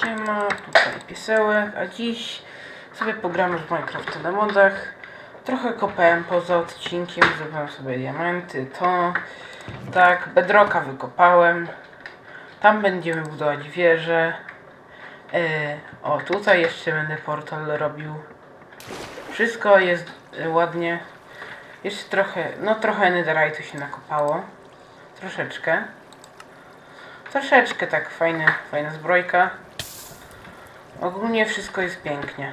Siema, tutaj piesełek, a dziś sobie pogramy w Minecraft na modach. Trochę kopałem poza odcinkiem, zrobiłem sobie diamenty, to... Tak, bedroka wykopałem. Tam będziemy budować wieżę. E, o, tutaj jeszcze będę portal robił. Wszystko jest e, ładnie. Jeszcze trochę, no trochę netherite'u się nakopało. Troszeczkę. Troszeczkę tak fajne, fajna zbrojka. Ogólnie wszystko jest pięknie.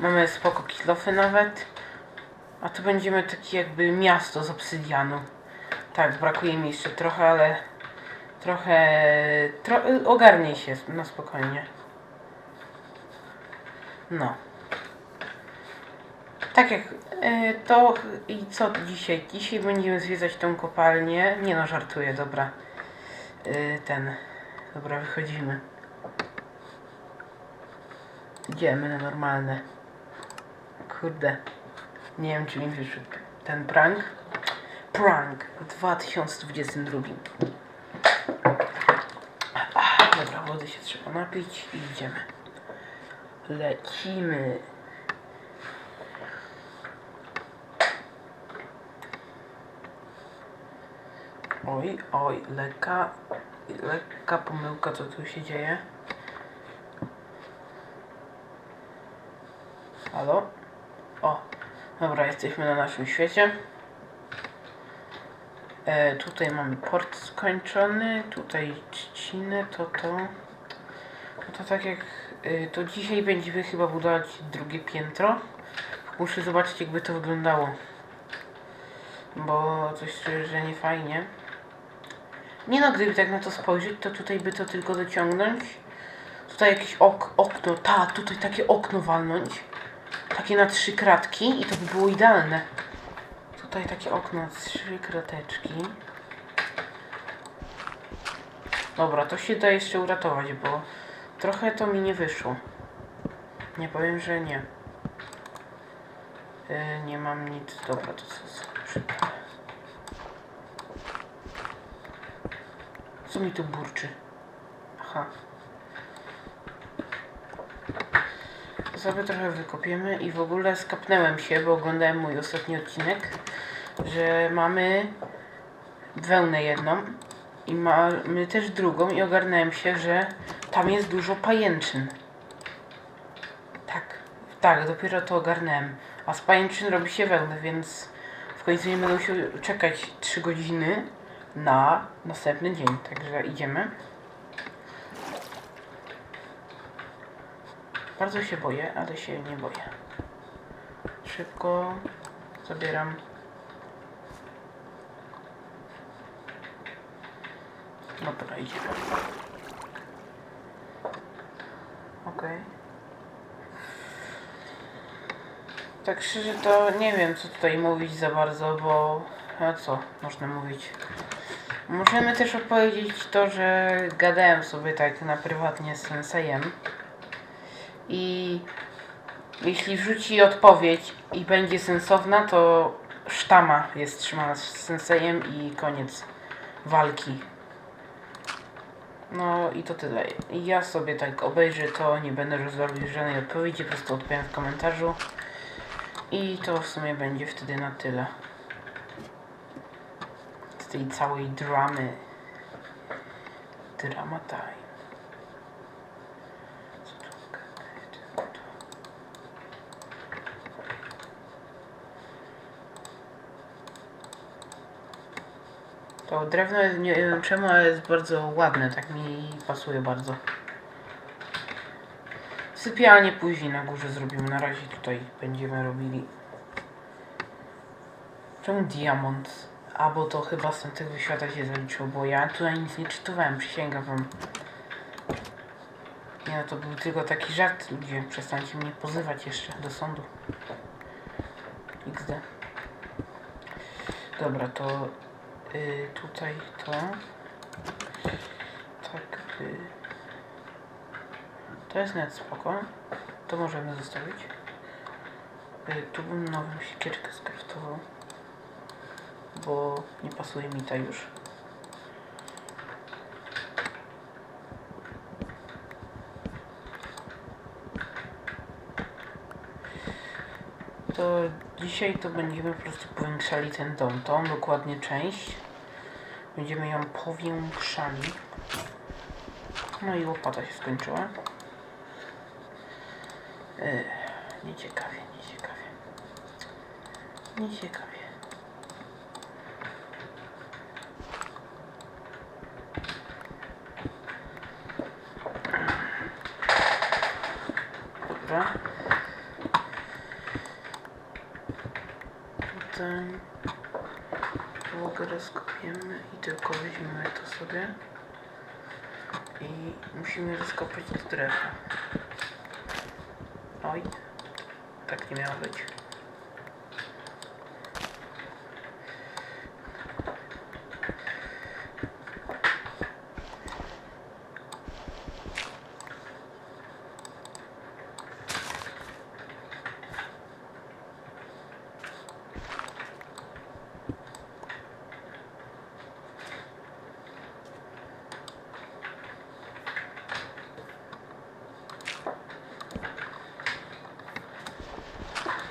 Mamy spoko kilofy nawet. A tu będziemy taki jakby miasto z obsydianu. Tak, brakuje mi jeszcze trochę, ale trochę tro, ogarnie się na spokojnie. No. Tak jak y, to i co dzisiaj? Dzisiaj będziemy zwiedzać tą kopalnię. Nie no, żartuję, dobra. Y, ten. Dobra, wychodzimy. Idziemy na normalne. Kurde. Nie wiem, czy mi wyszedł ten prank. Prank w 2022. Ach, Dobra, wody się trzeba napić i idziemy. Lecimy. Oj, oj, lekka, lekka pomyłka, co tu się dzieje. Halo? O, dobra, jesteśmy na naszym świecie. E, tutaj mamy port skończony, tutaj trzcinę, to to. No to tak jak, y, to dzisiaj będziemy chyba budować drugie piętro. Muszę zobaczyć jakby to wyglądało. Bo coś że nie fajnie. Nie no, gdyby tak na to spojrzeć, to tutaj by to tylko dociągnąć. Tutaj jakieś ok okno, ta, tutaj takie okno walnąć. Takie na trzy kratki i to by było idealne. Tutaj takie okno, trzy krateczki. Dobra, to się da jeszcze uratować, bo trochę to mi nie wyszło. Nie powiem, że nie. Yy, nie mam nic. Dobra, to co? Co mi tu burczy? Aha. Sobie trochę wykopiemy i w ogóle skapnęłem się, bo oglądałem mój ostatni odcinek, że mamy wełnę jedną i mamy też drugą i ogarnąłem się, że tam jest dużo pajęczyn. Tak, tak, dopiero to ogarnąłem. A z pajęczyn robi się wełnę, więc w końcu nie będę musiał czekać 3 godziny na następny dzień. Także idziemy. Bardzo się boję, ale się nie boję. Szybko zabieram. Dobra, idziemy. Okej. Tak szczerze to nie wiem co tutaj mówić za bardzo, bo... A co można mówić? Możemy też opowiedzieć to, że gadałem sobie tak na prywatnie z Sensejem. I jeśli wrzuci odpowiedź i będzie sensowna, to sztama jest trzymana z Sensejem i koniec walki. No i to tyle. Ja sobie tak obejrzę to, nie będę rozrobił żadnej odpowiedzi, po prostu odpowiem w komentarzu. I to w sumie będzie wtedy na tyle. Z tej całej dramy. Drama time. Co tu? Co tu? To drewno jest, nie wiem czemu, ale jest bardzo ładne, tak mi pasuje bardzo. Sypialnię później na górze zrobimy, na razie tutaj będziemy robili. Czemu diamont? A, bo to chyba z tego świata się zaliczyło, bo ja tutaj nic nie czytowałem, przysięgam wam. Nie no, to był tylko taki żart, ludzie, przestańcie mnie pozywać jeszcze do sądu. XD. Dobra, to y, tutaj to. Tak, y, to jest net spoko. To możemy zostawić. Y, tu bym nową siekierkę skraftował. Bo nie pasuje mi ta już. to dzisiaj to będziemy po prostu powiększali ten dom. Tą dokładnie część. Będziemy ją powiększali. No i łopata się skończyła. Yy, nieciekawie, nieciekawie. Nieciekawie. Dobra. Tutaj podłogę rozkopiemy i tylko weźmiemy to sobie. I musimy rozkopać to drewno. Oj, tak nie miało być.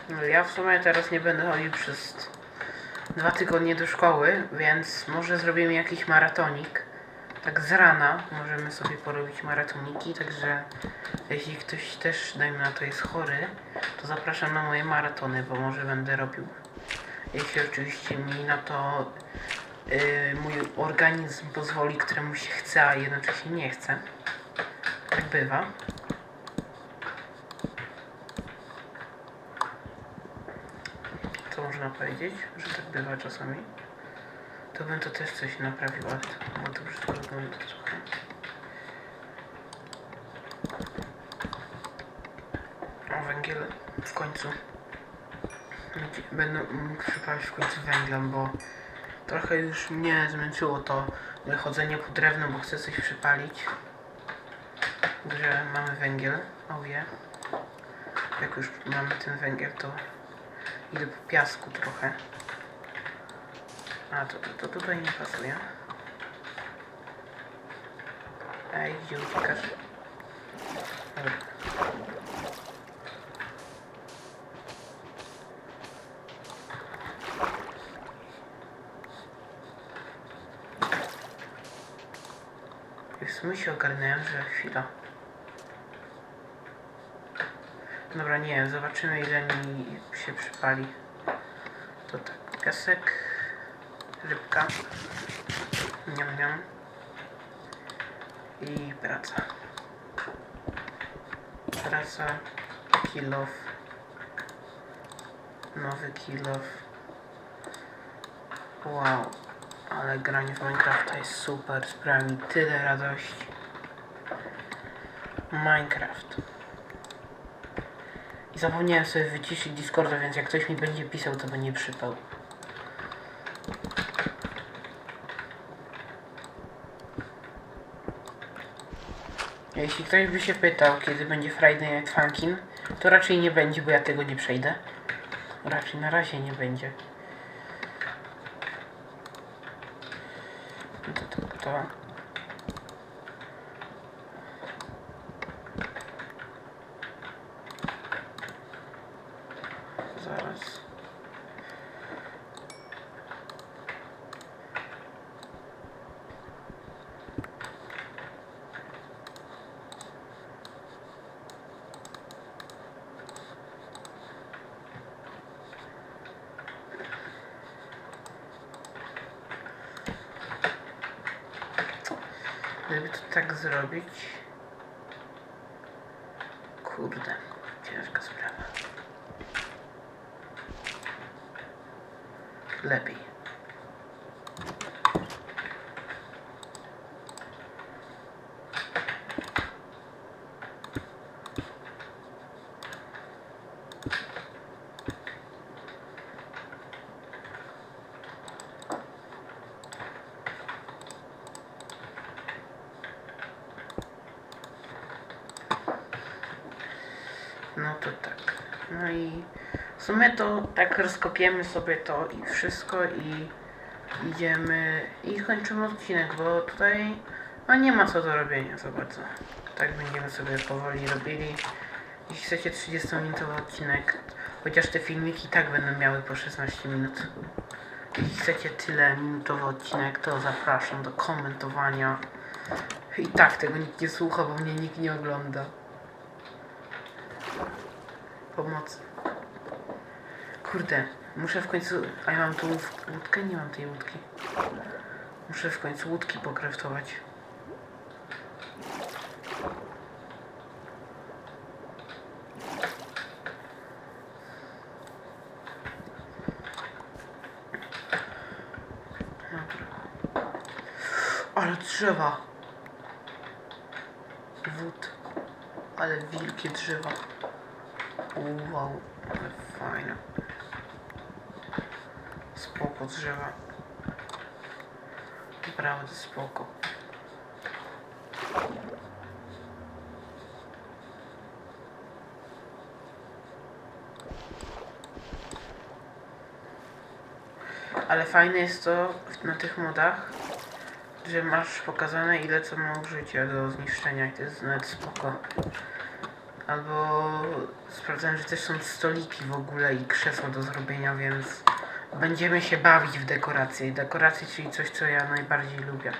No ja w sumie teraz nie będę chodził przez dwa tygodnie do szkoły, więc może zrobimy jakiś maratonik. Tak z rana możemy sobie porobić maratoniki, także jeśli ktoś też, dajmy na to, jest chory, to zapraszam na moje maratony, bo może będę robił. Jeśli oczywiście mi na to yy, mój organizm pozwoli, któremu się chce, a jednocześnie nie chce. Tak bywa. Co można powiedzieć, że tak bywa czasami. To bym to też coś naprawił, ale to, bo to brzydko wygląda trochę. O, węgiel w końcu. Będę mógł przypalić w końcu węglem, bo trochę już mnie zmęczyło to chodzenie po drewno, bo chcę coś przypalić. Także mamy węgiel, oje. Jak już mamy ten węgiel, to Po piasku trochę. A, to, to, to tutaj nie pasuje. Ej? Dobra. I w się ogarnąłem, że chwila. Dobra, nie, zobaczymy ile mi się przypali. To tak, piasek, rybka, niam niam i praca. Praca, kilof, nowy kilof. Wow, ale granie w Minecrafta jest super, sprawia mi tyle radości. Minecraft. Zapomniałem sobie wyciszyć Discorda, więc jak ktoś mi będzie pisał, to będzie przypał. Jeśli ktoś by się pytał, kiedy będzie Friday Night Funkin', to raczej nie będzie, bo ja tego nie przejdę. Raczej na razie nie będzie. To, to, to, to. Zaraz. Gdyby to tak zrobić. Kurde, ciężka sprawa. Lepiej. No to tak. No i w sumie to tak rozkopiemy sobie to i wszystko i idziemy i kończymy odcinek, bo tutaj no nie ma co do robienia za bardzo. Tak będziemy sobie powoli robili. Jeśli chcecie 30-minutowy odcinek, Chociaż te filmiki tak będą miały po 16 minut. Jeśli chcecie tyle minutowy odcinek, to zapraszam do komentowania. I tak tego nikt nie słucha, bo mnie nikt nie ogląda. Pomocy. Kurde, muszę w końcu... A ja mam tu łódkę? Nie mam tej łódki. Muszę w końcu łódki pokraftować. Ale drzewa. Wód. Ale wielkie drzewa. Wow, ale fajne. Spoko drzewa. Naprawdę spoko. Ale fajne jest to na tych modach, że masz pokazane ile co ma użycie do zniszczenia i to jest nawet spoko. Albo sprawdzałem, że też są stoliki w ogóle i krzesła do zrobienia, więc będziemy się bawić w dekoracje. Dekoracje, czyli coś, co ja najbardziej lubię.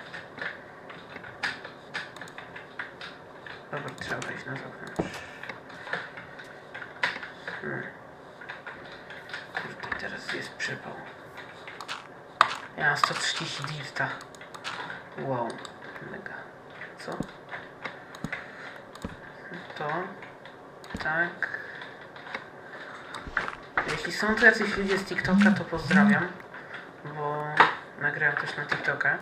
Dobra, trzeba wejść na zewnątrz. Hmm. Kurde, teraz jest przypał. Ja mam 130 dirta. Wow, mega. Co? To. Tak. Jeśli są tu jacyś ludzie z TikToka, to pozdrawiam, bo nagrałem też na TikToka.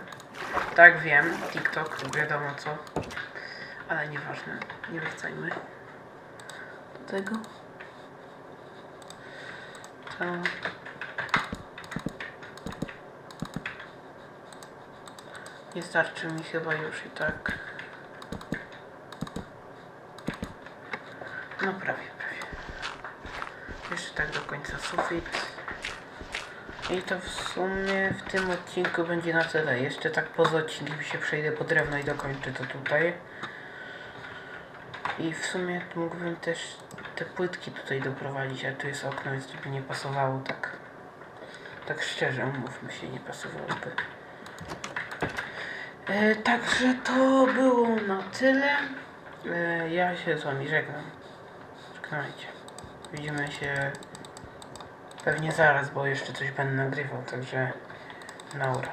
Tak, wiem, TikTok, wiadomo co, ale nieważne, nie wracajmy do tego. To... Nie starczy mi chyba już i tak. No prawie, prawie. Jeszcze tak do końca sufit. I to w sumie w tym odcinku będzie na tyle. Jeszcze tak poza odcinkiem się przejdę po drewno i dokończę to tutaj. I w sumie mógłbym też te płytki tutaj doprowadzić, ale tu jest okno, więc by nie pasowało tak. Tak szczerze, umówmy się, nie pasowałoby. E, także to było na tyle. E, ja się z wami żegnam. Żegnajcie. Widzimy się pewnie zaraz, bo jeszcze coś będę nagrywał, także naura.